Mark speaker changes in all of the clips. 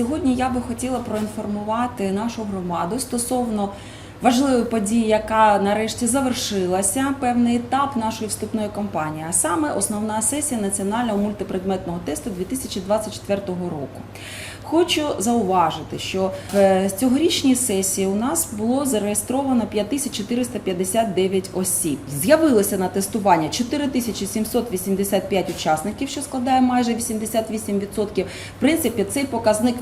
Speaker 1: Сьогодні я би хотіла проінформувати нашу громаду стосовно важливої події, яка нарешті завершилася, певний етап нашої вступної кампанії, а саме основна сесія національного мультипредметного тесту 2024 року. Хочу зауважити, що в цьогорічній сесії у нас було зареєстровано 5459 осіб. З'явилося на тестування 4785 учасників, що складає майже 88%. В принципі, цей показник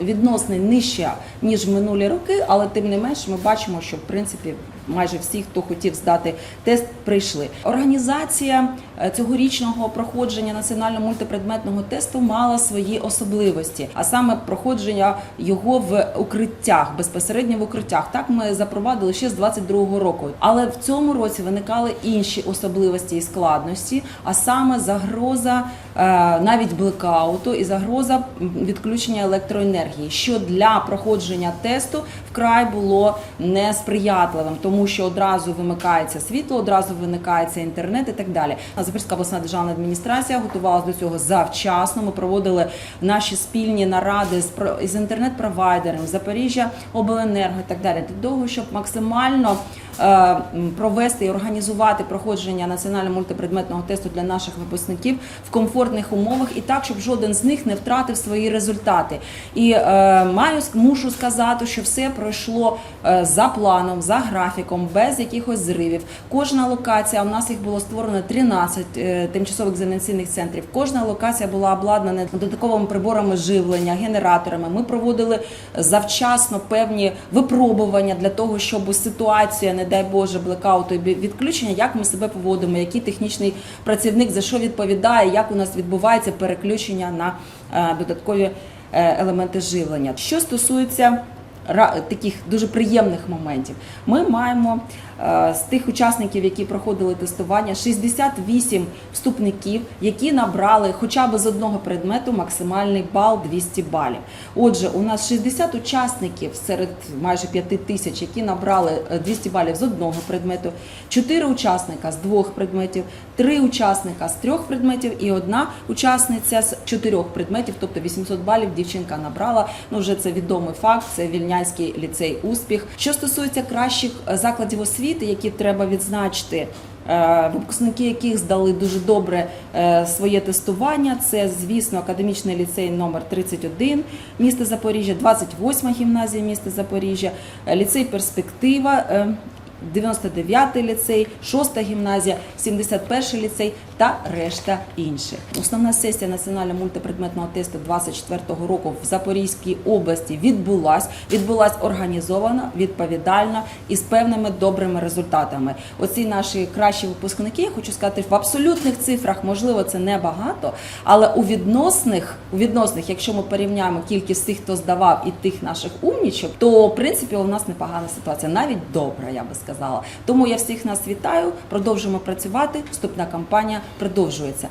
Speaker 1: відносний нижче ніж в минулі роки, але тим не менш ми бачимо, що в принципі майже всі, хто хотів здати тест, прийшли. Організація е, цьогорічного проходження національного мультипредметного тесту мала свої особливості, а саме проходження його в укриттях, безпосередньо в укриттях. Так ми запровадили ще з 22-го року. Але в цьому році виникали інші особливості і складності, а саме загроза е, навіть блекауту і загроза відключення електроенергії, що для проходження тесту вкрай було несприятливим, тому що одразу вимикається світло, одразу виникається інтернет і так далі. Запорізька обласна державна адміністрація готувалася до цього завчасно. Ми проводили наші спільні наради з з інтернет-провайдером Запоріжжя Обленерго і так далі, для того, щоб максимально е, провести і організувати проходження національного мультипредметного тесту для наших випускників в комфортних умовах і так, щоб жоден з них не втратив свої результати. І е, маю мушу сказати, що все пройшло е, за планом, за графіком, без якихось зривів. Кожна локація у нас їх було створено 13 е, тимчасових екзаменаційних центрів. Кожна локація була обладнана додатковими приборами живлення, генераторами. Ми проводили завчасно певні випробування для того, щоб ситуація, не дай Боже, блекауту і відключення, як ми себе поводимо, який технічний працівник за що відповідає, як у нас відбувається переключення на е, додаткові е, елементи живлення. Що стосується таких дуже приємних моментів. Ми маємо е, з тих учасників, які проходили тестування, 68 вступників, які набрали хоча б з одного предмету максимальний бал 200 балів. Отже, у нас 60 учасників серед майже 5 тисяч, які набрали е, 200 балів з одного предмету, 4 учасника з двох предметів, 3 учасника з трьох предметів і одна учасниця з чотирьох предметів, тобто 800 балів дівчинка набрала. Ну вже це відомий факт. Це Вільнянський ліцей успіх. Що стосується кращих е, закладів освіти, які треба відзначити. е, Випускники яких здали дуже добре е, своє тестування. Це, звісно, академічний ліцей номер 31 міста Запоріжжя, 28 гімназія міста Запоріжжя, ліцей Перспектива. Е, 99-й ліцей, 6-та гімназія, 71-й ліцей та решта інших. Основна сесія національного мультипредметного тесту 24-го року в Запорізькій області відбулась. Відбулась організовано, відповідально і з певними добрими результатами. Оці наші кращі випускники, я хочу сказати, в абсолютних цифрах, можливо, це не багато, але у відносних, у відносних, якщо ми порівняємо кількість тих, хто здавав, і тих наших умнічок, то в принципі у нас непогана ситуація, навіть добра, я би сказала. Тому я всіх нас вітаю. Продовжуємо працювати. Вступна кампанія продовжується.